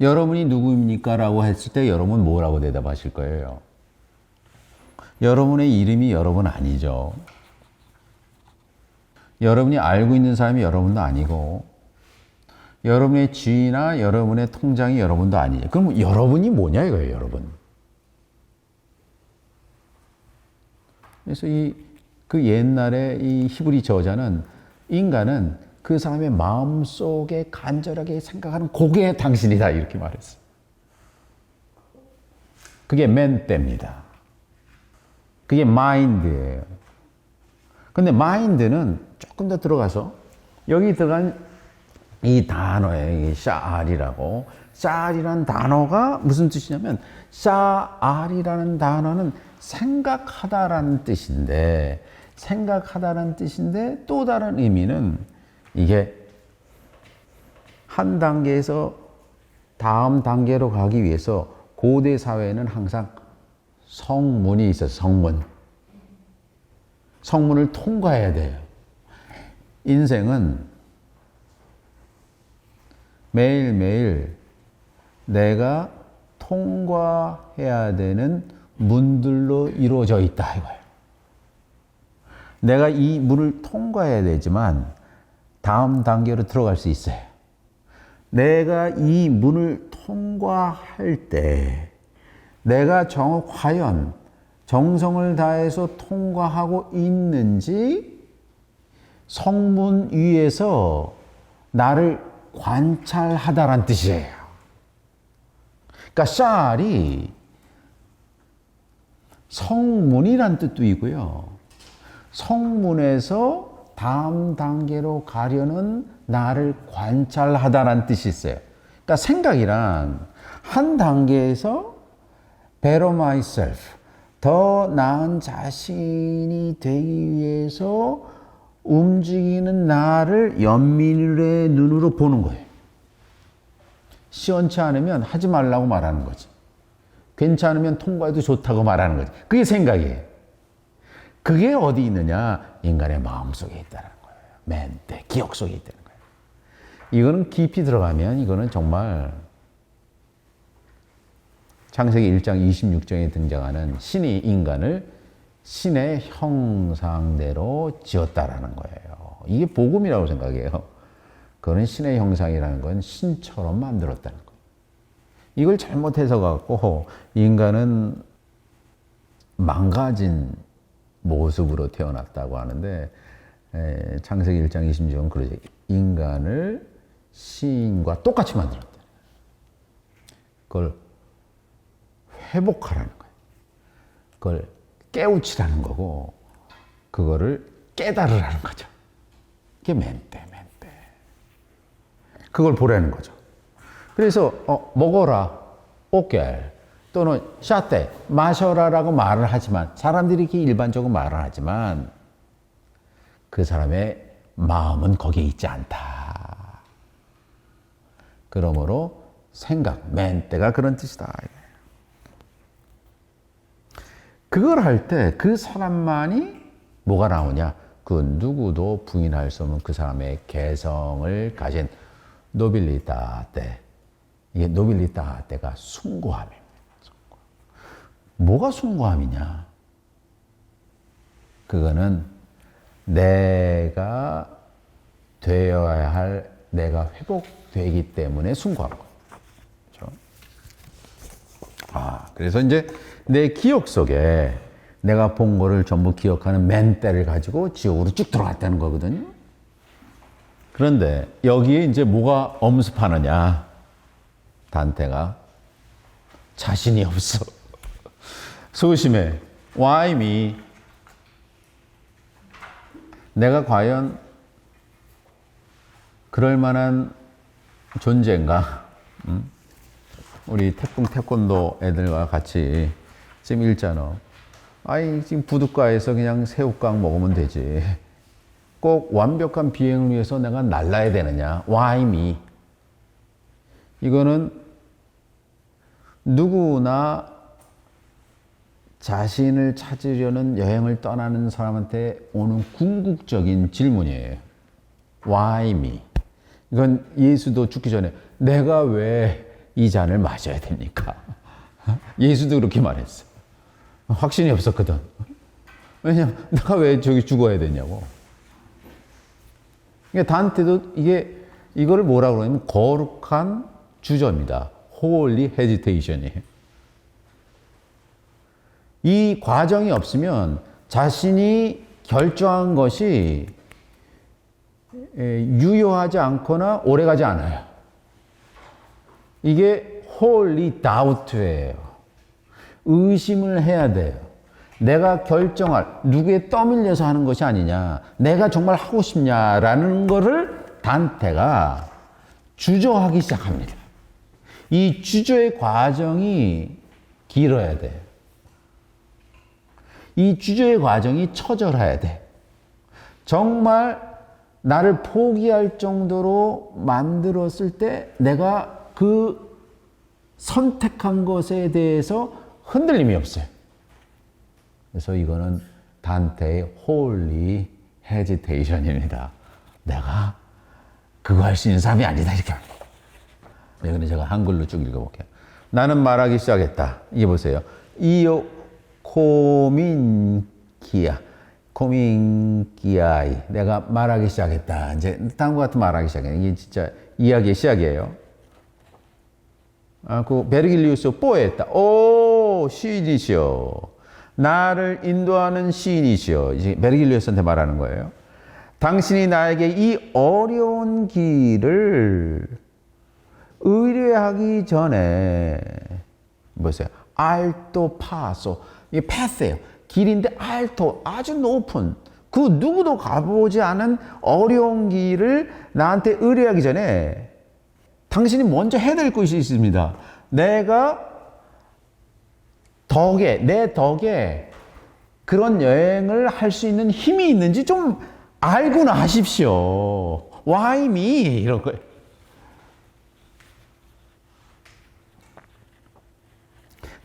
여러분이 누구입니까? 라고 했을 때 여러분 뭐라고 대답하실 거예요? 여러분의 이름이 여러분 아니죠. 여러분이 알고 있는 사람이 여러분도 아니고, 여러분의 지위나 여러분의 통장이 여러분도 아니에요. 그럼 여러분이 뭐냐 이거예요, 여러분. 그래서 이 그 옛날에 이 히브리 저자는 인간은 그 사람의 마음 속에 간절하게 생각하는 그게 당신이다 이렇게 말했어. 그게 멘때입니다. 그게 마인드예요. 근데 마인드는 조금 더 들어가서 여기 들어간 이 단어에 샤알이라고 샤알이라는 단어가 무슨 뜻이냐면 샤알이라는 단어는 생각하다라는 뜻인데 생각하다라는 뜻인데 또 다른 의미는 이게 한 단계에서 다음 단계로 가기 위해서 고대 사회에는 항상 성문이 있어요. 성문. 성문을 통과해야 돼요. 인생은 매일매일 내가 통과해야 되는 문들로 이루어져 있다 이거예요. 내가 이 문을 통과해야 되지만 다음 단계로 들어갈 수 있어요. 내가 이 문을 통과할 때 내가 정, 과연 정성을 다해서 통과하고 있는지 성문 위에서 나를 관찰하다란 뜻이에요. 그러니까 쌀이 성문이란 뜻도 있고요. 성문에서 다음 단계로 가려는 나를 관찰하다란 뜻이 있어요. 그러니까 생각이란 한 단계에서 better myself, 더 나은 자신이 되기 위해서 움직이는 나를 연민의 눈으로 보는 거예요. 시원치 않으면 하지 말라고 말하는 거지. 괜찮으면 통과해도 좋다고 말하는 거지. 그게 생각이에요. 그게 어디 있느냐? 인간의 마음 속에 있다는 거예요. 멘트, 기억 속에 있다는 거예요. 이거는 깊이 들어가면 이거는 정말 창세기 1장 26장에 등장하는 신이 인간을 신의 형상대로 지었다라는 거예요. 이게 복음이라고 생각해요. 그거는 신의 형상이라는 건 신처럼 만들었다는 거예요. 이걸 잘못해서 갖고 인간은 망가진 모습으로 태어났다고 하는데 창세기 1장 26은 그러죠. 인간을 신과 똑같이 만들었다. 그걸 회복하라는 거예요. 그걸 깨우치라는 거고 그거를 깨달으라는 거죠. 그게 멘때 멘때. 그걸 보라는 거죠. 그래서 어, 먹어라, 오케 또는 샤떼 마셔라라고 말을 하지만 사람들이 이렇게 일반적으로 말을 하지만 그 사람의 마음은 거기에 있지 않다. 그러므로 생각, 멘때가 그런 뜻이다. 그걸 할 때 그 사람만이 뭐가 나오냐? 그 누구도 부인할 수 없는 그 사람의 개성을 가진 노빌리타테. 이게 노빌리타테가 숭고함입니다. 뭐가 숭고함이냐? 그거는 내가 되어야 할 내가 회복되기 때문에 숭고한. 그렇죠? 아, 그래서 이제 내 기억 속에 내가 본 거를 전부 기억하는 멘때를 가지고 지옥으로 쭉 들어갔다는 거거든요. 그런데 여기에 이제 뭐가 엄습하느냐? 단테가 자신이 없어. 소심해. Why me? 내가 과연 그럴 만한 존재인가? 응? 우리 태풍 태권도 애들과 같이 지금 읽잖아. 아이, 지금 부둣가에서 그냥 새우깡 먹으면 되지. 꼭 완벽한 비행을 위해서 내가 날라야 되느냐? Why me? 이거는 누구나 자신을 찾으려는 여행을 떠나는 사람한테 오는 궁극적인 질문이에요. Why me? 이건 예수도 죽기 전에 내가 왜 이 잔을 마셔야 됩니까? 예수도 그렇게 말했어. 확신이 없었거든. 왜냐면 내가 왜 저기 죽어야 되냐고. 그러니까 단테도 이게 이거를 뭐라 그러냐면 거룩한 주저입니다. holy hesitation이에요. 이 과정이 없으면 자신이 결정한 것이 에, 유효하지 않거나 오래가지 않아요. 이게 holy doubt예요. 의심을 해야 돼요. 내가 결정할 누구에 떠밀려서 하는 것이 아니냐. 내가 정말 하고 싶냐라는 거를 단테가 주저하기 시작합니다. 이 주저의 과정이 길어야 돼. 이 주저의 과정이 처절해야 돼. 정말 나를 포기할 정도로 만들었을 때 내가 그 선택한 것에 대해서 흔들림이 없어요. 그래서 이거는 단테의 홀리 헤지테이션입니다. 내가 그거 할 수 있는 사람이 아니다 이렇게 합니다. 네, 근데 제가 한글로 쭉 읽어볼게요. 나는 말하기 시작했다. 이게 보세요. 이요 코민기야. 코민기야이. 내가 말하기 시작했다. 이제 다음과 같은 말하기 시작해. 이게 진짜 이야기의 시작이에요. 아, 그 베르길리우스 뽀했다. 오 시인이시여. 나를 인도하는 시인이시여. 이제 베르길리우스한테 말하는 거예요. 당신이 나에게 이 어려운 길을 의뢰하기 전에 보세요. 알토 파소. 이게 패스예요. 길인데 알토 아주 높은 그 누구도 가보지 않은 어려운 길을 나한테 의뢰하기 전에 당신이 먼저 해야 될 것이 있습니다. 내가 덕에 내 덕에 그런 여행을 할 수 있는 힘이 있는지 좀 알고 나십시오. Why me? 이런 거예요.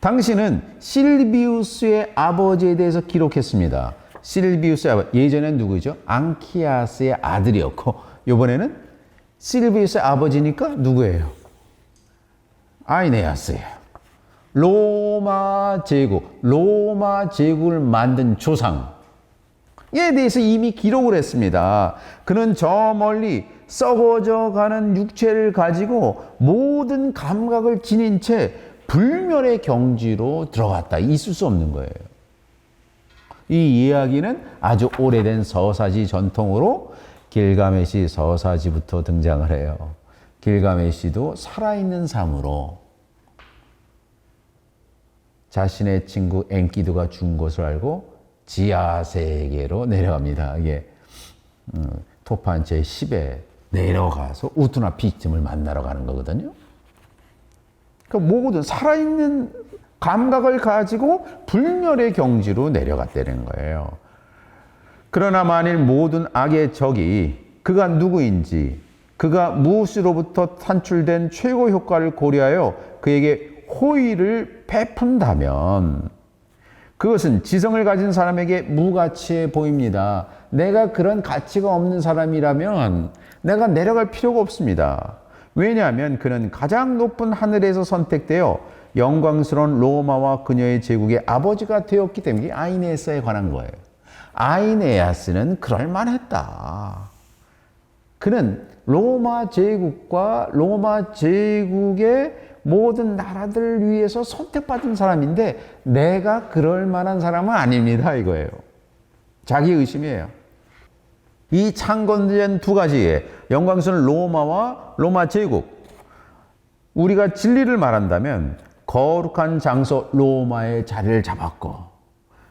당신은 실비우스의 아버지에 대해서 기록했습니다. 실비우스의 아버지, 예전엔 누구죠? 앙키아스의 아들이었고, 이번에는 실비우스의 아버지니까 누구예요? 아이네아스예요. 로마 제국, 로마 제국을 만든 조상, 에 대해서 이미 기록을 했습니다. 그는 저 멀리 썩어져 가는 육체를 가지고 모든 감각을 지닌 채 불멸의 경지로 들어갔다. 있을 수 없는 거예요. 이 이야기는 아주 오래된 서사지 전통으로 길가메시 서사지부터 등장을 해요. 길가메시도 살아있는 삶으로 자신의 친구 엔키두가 준 것을 알고 지하 세계로 내려갑니다. 이게 음, 토판 제 10에 내려가서 우투나 빅tim을 만나러 가는 거거든요. 그러니까 모든 살아있는 감각을 가지고 불멸의 경지로 내려갔다는 거예요. 그러나 만일 모든 악의 적이 그가 누구인지 그가 무엇으로부터 산출된 최고 효과를 고려하여 그에게 호의를 베푼다면 그것은 지성을 가진 사람에게 무가치해 보입니다. 내가 그런 가치가 없는 사람이라면 내가 내려갈 필요가 없습니다. 왜냐하면 그는 가장 높은 하늘에서 선택되어 영광스러운 로마와 그녀의 제국의 아버지가 되었기 때문에 아이네스에 관한 거예요. 아이네아스는 그럴만했다. 그는 로마 제국과 로마 제국의 모든 나라들을 위해서 선택받은 사람인데 내가 그럴 만한 사람은 아닙니다 이거예요. 자기 의심이에요. 이 창건된 두 가지의 영광스러운 로마와 로마 제국 우리가 진리를 말한다면 거룩한 장소 로마의 자리를 잡았고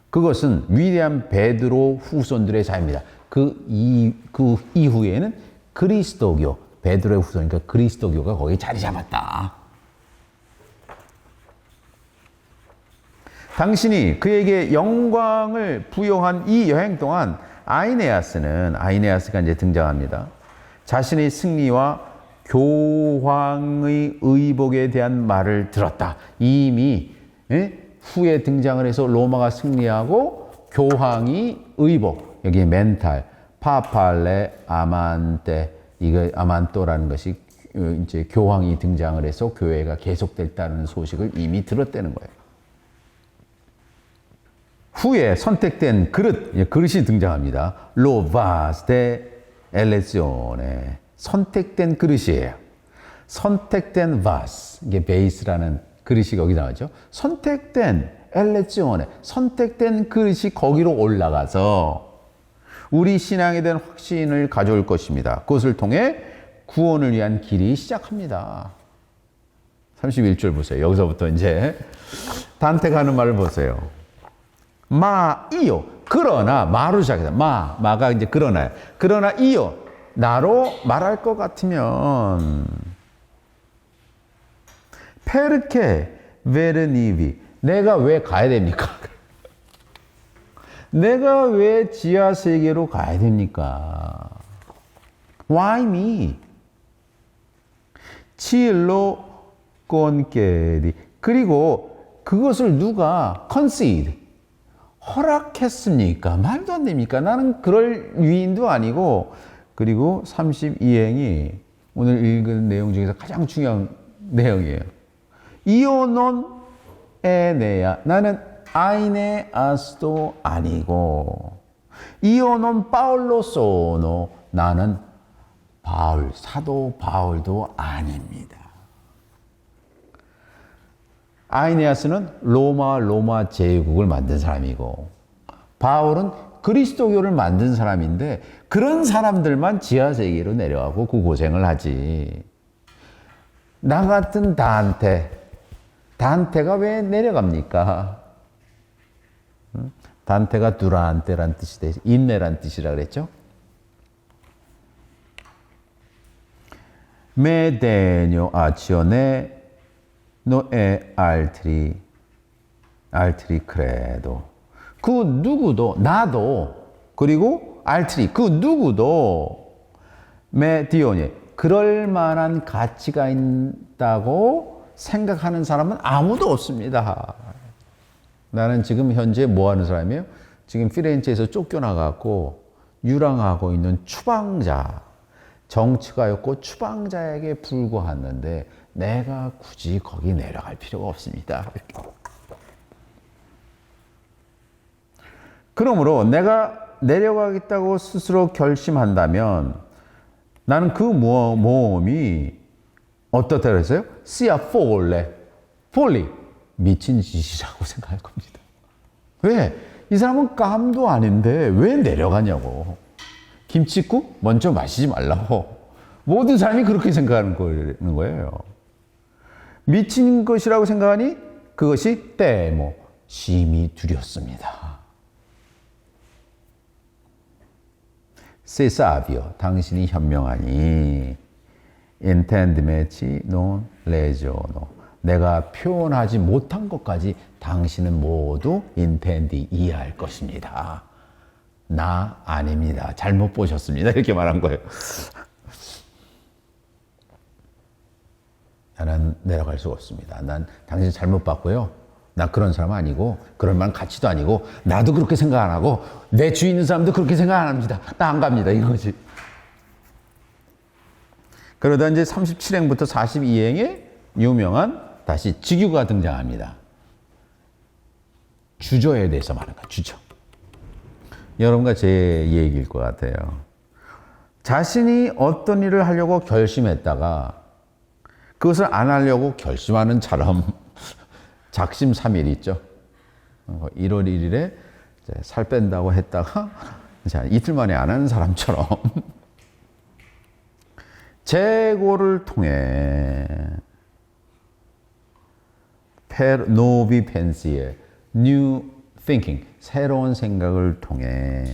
그것은 위대한 베드로 후손들의 자입니다. 그, 이, 그 이후에는 그리스도교 베드로의 후손이니까 그리스도교가 거기 자리 잡았다. 당신이 그에게 영광을 부여한 이 여행 동안 아이네아스는 아이네아스가 이제 등장합니다. 자신의 승리와 교황의 의복에 대한 말을 들었다. 이미 예? 후에 등장을 해서 로마가 승리하고 교황이 의복 여기 멘탈 파팔레 아만테 이거 아만토라는 것이 어, 이제 교황이 등장을 해서 교회가 계속됐다는 소식을 이미 들었다는 거예요. 후에 선택된 그릇, 예, 그릇이 등장합니다. 로바스 데 엘레지오네. 선택된 그릇이에요. 선택된 바스, 이게 베이스라는 그릇이 거기 나오죠. 선택된 엘레지오네. 선택된 그릇이 거기로 올라가서 우리 신앙에 대한 확신을 가져올 것입니다. 그것을 통해 구원을 위한 길이 시작합니다. 31절 보세요. 여기서부터 이제 단테가 하는 말을 보세요. 마, 이요. 그러나, 마로 시작해서, 마, 마가 이제 그러나요. 그러나, 이요. 나로 말할 것 같으면, 페르케, 베르니비. 내가 왜 가야 됩니까? 내가 왜 지하 세계로 가야 됩니까? Why me? 칠로 꼰게리. 그리고 그것을 누가 concede 허락했습니까? 말도 안 됩니까? 나는 그럴 위인도 아니고 그리고 32행이 오늘 읽은 내용 중에서 가장 중요한 내용이에요. 이오논 에네야 나는 아이네 아스도 아니고 이오논 파울로소노 나는 바울 사도 바울도 아닙니다. 아이네아스는 로마 로마 제국을 만든 사람이고 바울은 그리스도교를 만든 사람인데 그런 사람들만 지하 세계로 내려가고 그 고생을 하지. 나 같은 단테 단테가 왜 내려갑니까? 응? 단테가 두란테란 뜻이 돼 인내란 뜻이라 그랬죠. 메데뇨 아치오네 노에 알트리 알트리 크레도 그 누구도 나도 그리고 알트리 그 누구도 메디오니 그럴 만한 가치가 있다고 생각하는 사람은 아무도 없습니다. 나는 지금 현재 뭐 하는 사람이에요? 지금 피렌체에서 쫓겨나갖고 유랑하고 있는 추방자, 정치가였고 추방자에게 불과했는데 내가 굳이 거기 내려갈 필요가 없습니다. 그러므로 내가 내려가겠다고 스스로 결심한다면 나는 그 모험이 어떻다 그랬어요? 씨야 폴레. 폴리. 미친 짓이라고 생각할 겁니다. 왜? 이 사람은 깜도 아닌데 왜 내려가냐고. 김치국 먼저 마시지 말라고. 모든 사람이 그렇게 생각하는 거예요. 미친 것이라고 생각하니 그것이 때모 심히 두렵습니다. 세사비오 당신이 현명하니 intendmeci non legiono 내가 표현하지 못한 것까지 당신은 모두 intend 이해할 것입니다. 나 아닙니다. 잘못 보셨습니다. 이렇게 말한 거예요. 나는 내려갈 수가 없습니다. 난 당신 잘못 봤고요. 나 그런 사람 아니고 그럴 만한 가치도 아니고 나도 그렇게 생각 안 하고 내 주위 있는 사람도 그렇게 생각 안 합니다. 나 안 갑니다. 이거지. 그러다 이제 37행부터 42행에 유명한 다시 직유가 등장합니다. 주저에 대해서 말하는 거야, 주저. 여러분과 제 얘기일 것 같아요. 자신이 어떤 일을 하려고 결심했다가 그것을 안 하려고 결심하는 처럼 작심삼일 있죠. 1월 1일에 살 뺀다고 했다가 이틀 만에 안 하는 사람처럼 재고를 통해 노비 펜시의 new thinking 새로운 생각을 통해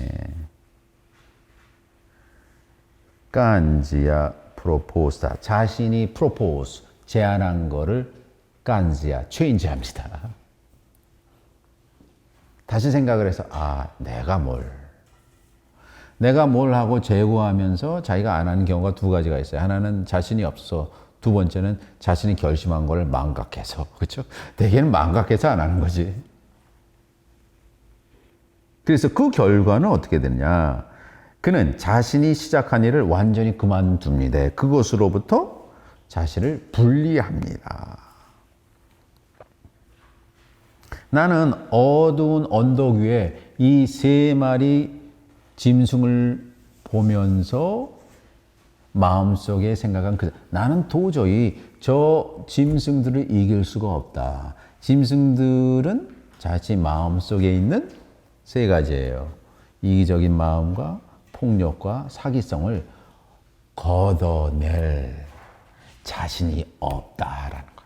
깐지야 프로포스다 자신이 프로포스 제안한 거를 깐지야 체인지합니다. 다시 생각을 해서 아 내가 뭘 내가 뭘 하고 재고하면서 자기가 안 하는 경우가 두 가지가 있어요. 하나는 자신이 없어. 두 번째는 자신이 결심한 걸 망각해서. 그렇죠? 대개는 망각해서 안 하는 거지. 그래서 그 결과는 어떻게 되냐? 그는 자신이 시작한 일을 완전히 그만둡니다. 그것으로부터 자신을 분리합니다. 나는 어두운 언덕 위에 이 세 마리 짐승을 보면서 마음속에 생각한 그 나는 도저히 저 짐승들을 이길 수가 없다. 짐승들은 자신 마음속에 있는 세 가지예요. 이기적인 마음과 폭력과 사기성을 걷어낼 자신이 없다라는.